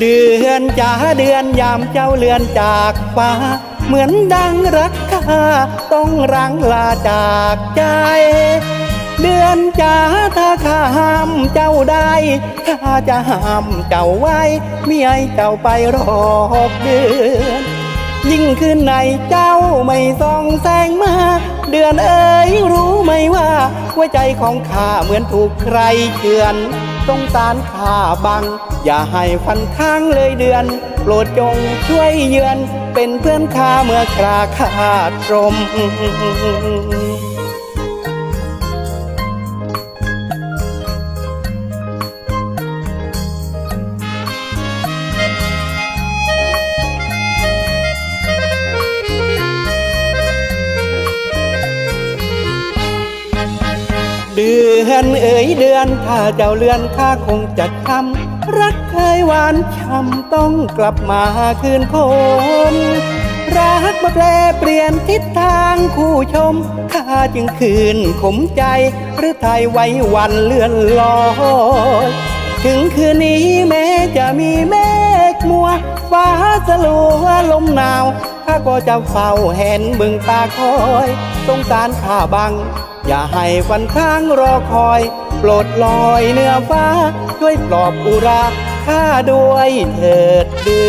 เดือนจ๋าเดือนยามเจ้าเลือนจากฟ้า เหมือนดังรักข้าต้องรังลาจากใจ เดือนจ๋าถ้าข้าห้ามเจ้าได้ข้าจะห้ามเจ้าไว้ไม่ให้เจ้าไปรอกเดือนยิ่งคืนในเจ้าไม่ส่องแสงมา เดือนเอ๋ยรู้ไหมว่าหัวใจของข้าเหมือนถูกใครเชือน ต้องตานข้าบัง อย่าให้ฟันข้างเลยเดือน โปรดจงช่วยเยือน เป็นเพื่อนข้าเมื่อคราขาดรม เดือนเอ๋ยเดือนถ้าเจ้าเลือนข้าคงจะทำรักเคยหวานช้ำต้องกลับมาคืนคมรักมาแปลเปลี่ยนทิศทางคู่ชมข้าจึงคืนขมใจ หรือไทยไว้วันเลื่อนลอยถึงคืนนี้แม้จะมีเมฆมัว ฟ้าสลัวลมหนาวข้าก็จะเฝ้าเห็นบึงตาคอยต้องการข้าบัง อย่าให้วันข้างรอคอย โปรดลอยเนื้อฟ้าช่วยปลอบอุราข้าด้วยเถิดเดื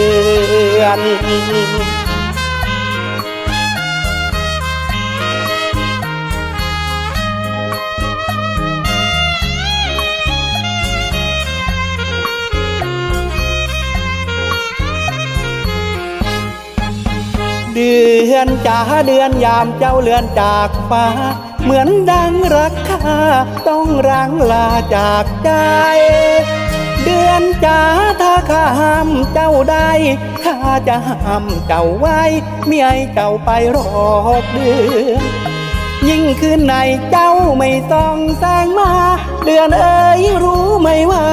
อนเดือนจ๋าเดือนยามเจ้าเลือนจากฟ้า เหมือนดังรักข้าต้องรังลาจากใจ เดือนจ๋าถ้าข้าห้ามเจ้าได้ข้าจะห้ามเจ้าไว้ไม่ให้เจ้าไปรอกเดือนยิ่งคืนในเจ้าไม่ส่องแสงมา เดือนเอ๋ยรู้ไหมว่า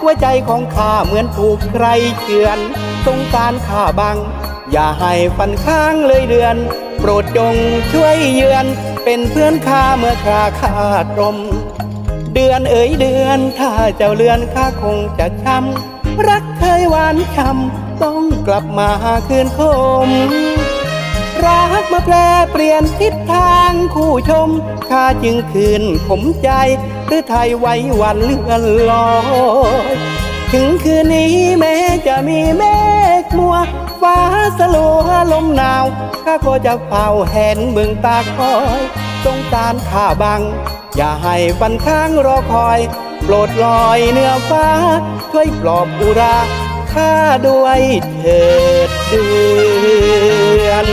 หัวใจของข้าเหมือนถูกใครเฉือนสงสารข้าบัง อย่าให้ฟันข้างเลยเดือน โปรดจงช่วยเยือนเป็นเพื่อนข้าเมื่อข้าขาดลมเดือนเอ๋ยเดือนถ้าเจ้าเลือนข้าคงจะช้ำรักเคยหวานช้ำต้องกลับมาคืนคมรักมาแปลเปลี่ยนทิศทางคู่ชมข้าจึงคืนขมใจหรือไทยไว้วันเลื่อนลอย ถึงคืนนี้แม้จะมีเมฆมัว ฟ้าสลัวลมหนาวข้าก็จะเฝ้าเห็นเมืองตาคอยต้องการข้าบัง อย่าให้ฟันข้างรอคอย โปรดลอยเนื้อฟ้า ช่วยปลอบอุราข้าด้วยเถิดเดือน